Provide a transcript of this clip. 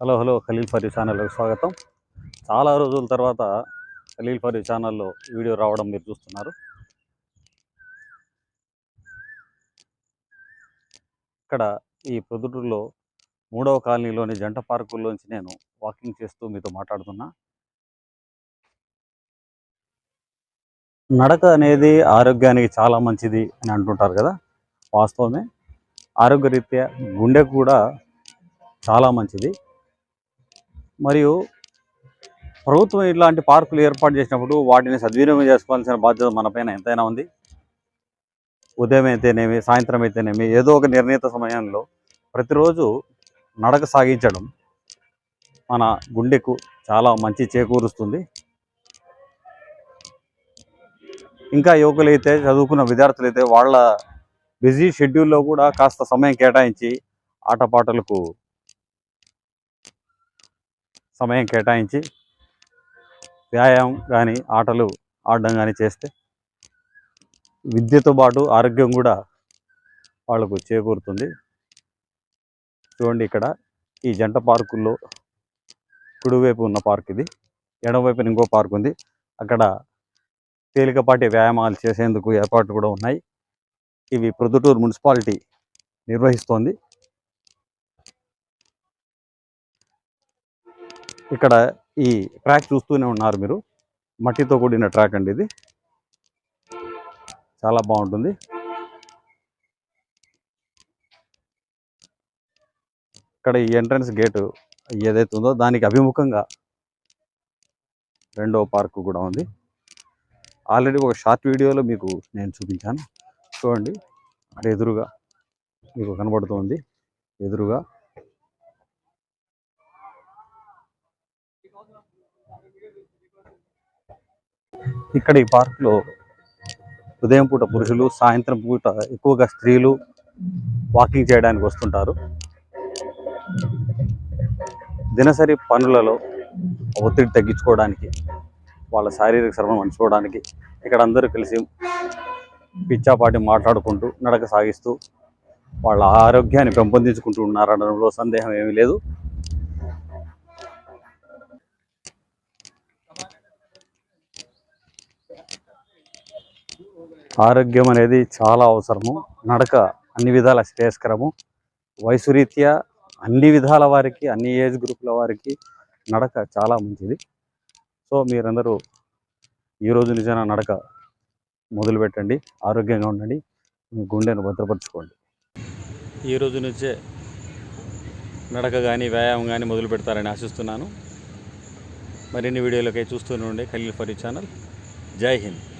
Hello hello Khaleel ఫరీ ఛానల్కి స్వాగతం. చాలా రోజుల తర్వాత ఖలీల్ ఫరీ ఛానల్లో వీడియో రావడం మీరు చూస్తున్నారు. ఇక్కడ ఈ పొద్దుటూరులో మూడవ కాలనీలోని జంట పార్కుల్లోంచి నేను వాకింగ్ చేస్తూ మీతో మాట్లాడుతున్నా. నడక అనేది ఆరోగ్యానికి చాలా మంచిది అని అంటుంటారు కదా వాస్తవమే. ఆరోగ్యరీత్యా గుండెకు కూడా చాలా మంచిది. మరియు ప్రభుత్వం ఇలాంటి పార్కులు ఏర్పాటు చేసినప్పుడు వాటిని సద్వినియోగం చేసుకోవాల్సిన బాధ్యత మనపైన ఎంతైనా ఉంది. ఉదయం అయితేనేమి సాయంత్రం అయితేనేమి ఏదో ఒక నిర్ణీత సమయంలో ప్రతిరోజు నడక సాగించడం మన గుండెకు చాలా మంచి చేకూరుస్తుంది. ఇంకా యువకులైతే చదువుకున్న విద్యార్థులైతే వాళ్ళ బిజీ షెడ్యూల్లో కూడా కాస్త సమయం కేటాయించి ఆటపాటలకు సమయం కేటాయించి వ్యాయామం కానీ ఆటలు ఆడడం కానీ చేస్తే విద్యతో పాటు ఆరోగ్యం కూడా వాళ్ళకు చేకూరుతుంది. చూడండి ఇక్కడ ఈ జంట పార్కుల్లో కుడివైపు ఉన్న పార్క్ ఇది ఎడమవైపున ఇంకో పార్క్ ఉంది. అక్కడ తేలికపాటి వ్యాయామాలు చేసేందుకు ఏర్పాట్లు కూడా ఉన్నాయి. ఇవి ప్రొద్దుటూరు మున్సిపాలిటీ నిర్వహిస్తోంది. ఇక్కడ ఈ ట్రాక్ చూస్తూనే ఉన్నారు మీరు. మట్టితో కూడిన ట్రాక్ అండి ఇది. చాలా బాగుంటుంది. ఇక్కడ ఈ ఎంట్రన్స్ గేటు ఏదైతే ఉందో దానికి అభిముఖంగా రెండవ పార్కు కూడా ఉంది. ఆల్రెడీ ఒక షార్ట్ వీడియోలో మీకు నేను చూపించాను. చూడండి అక్కడ ఎదురుగా మీకు కనబడుతుంది. ఎదురుగా ఇక్కడ ఈ పార్కులో ఉదయం పూట పురుషులు సాయంత్రం పూట ఎక్కువగా స్త్రీలు వాకింగ్ చేయడానికి వస్తుంటారు. దినసరి పనులలో ఒత్తిడి తగ్గించుకోవడానికి వాళ్ళ శారీరక శ్రమను పంచుకోవడానికి ఇక్కడ అందరూ కలిసి పిచ్చాపాటి మాట్లాడుకుంటూ నడక సాగిస్తూ వాళ్ళ ఆరోగ్యాన్ని పెంపొందించుకుంటూ ఉన్నారనడంలో సందేహం ఏమీ లేదు. ఆరోగ్యం అనేది చాలా అవసరము. నడక అన్ని విధాల శ్రేయస్కరము. వయసు రీత్యా అన్ని విధాల వారికి అన్ని ఏజ్ గ్రూపుల వారికి నడక చాలా మంచిది. సో మీరందరూ ఈ రోజు నిజాన నడక మొదలు పెట్టండి. ఆరోగ్యంగా ఉండండి. మీ గుండెను భద్రపరచుకోండి. ఈ రోజు నుంచే నడక కానీ వ్యాయామం కానీ మొదలు పెడతారని ఆశిస్తున్నాను. మరిన్ని వీడియోలకై చూస్తూనే ఉండే ఖలీల్ ఫరీ ఛానల్. జై హింద్.